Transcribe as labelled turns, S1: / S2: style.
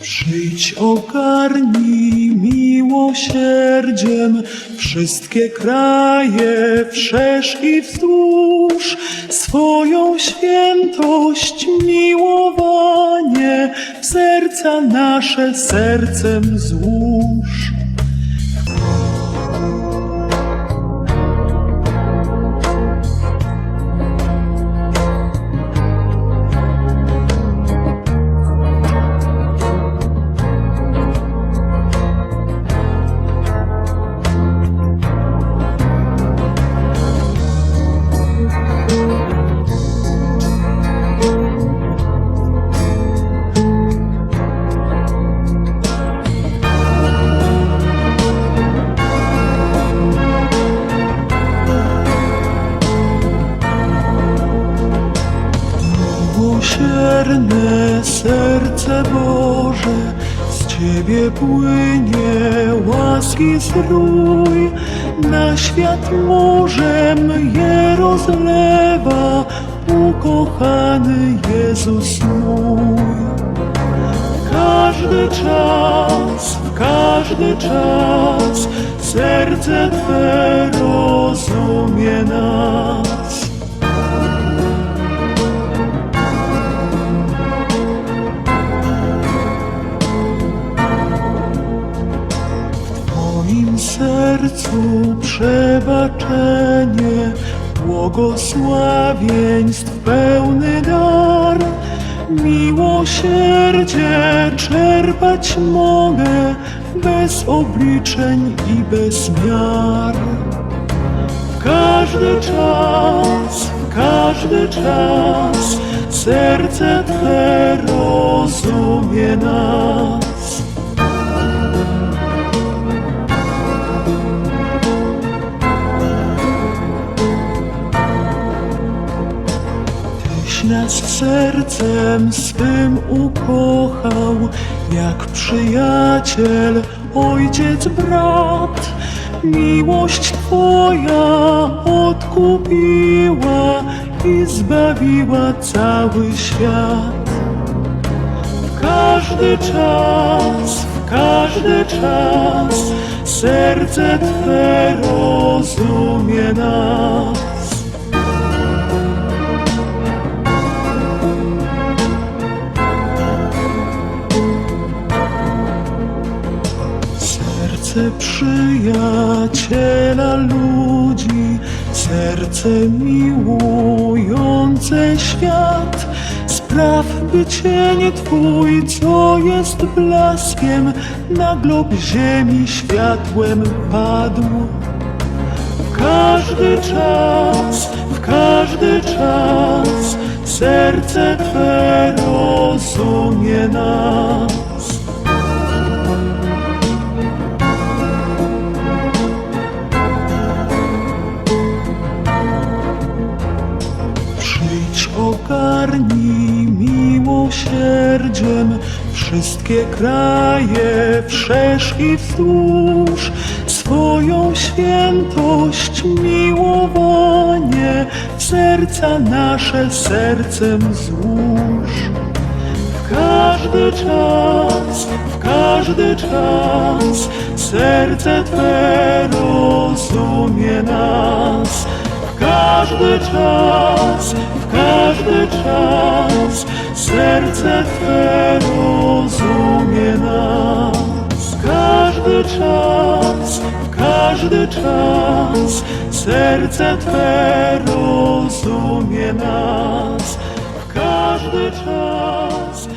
S1: Przyjdź, ogarnij miłosierdziem wszystkie kraje, wszerz i wzdłuż swoją świętość, miłowanie w serca nasze sercem złóż. Miłosierne serce Boże, z Ciebie płynie łaski strój, na świat morzem je rozlewa, ukochany Jezus mój. Każdy czas, każdy czas, serce Twe rozumie nas. Sercu przebaczenie, błogosławieństw pełny dar. Miłosierdzie czerpać mogę bez obliczeń i bez miar. W każdy czas, w każdy czas, serce Twe rozumie nas. Sercem swym ukochał, jak przyjaciel, ojciec, brat. Miłość Twoja odkupiła i zbawiła cały świat. W każdy czas, w każdy czas, serce Twe rozumie nas. Serce przyjaciela ludzi, serce miłujące świat. Spraw, by cień Twój, co jest blaskiem, na glob ziemi światłem padł. W każdy czas, w każdy czas, serce Twe rozumie nas. Ogarnij miłosierdziem wszystkie kraje, wszerz i wzdłuż swoją świętość, miłowanie serca nasze sercem złóż. W każdy czas, w każdy czas, serce Twe rozumie nas. W każdy czas, w każdy czas, serce Twe rozumie nas. W każdy czas, w każdy czas, serce Twe rozumie nas. W każdy czas.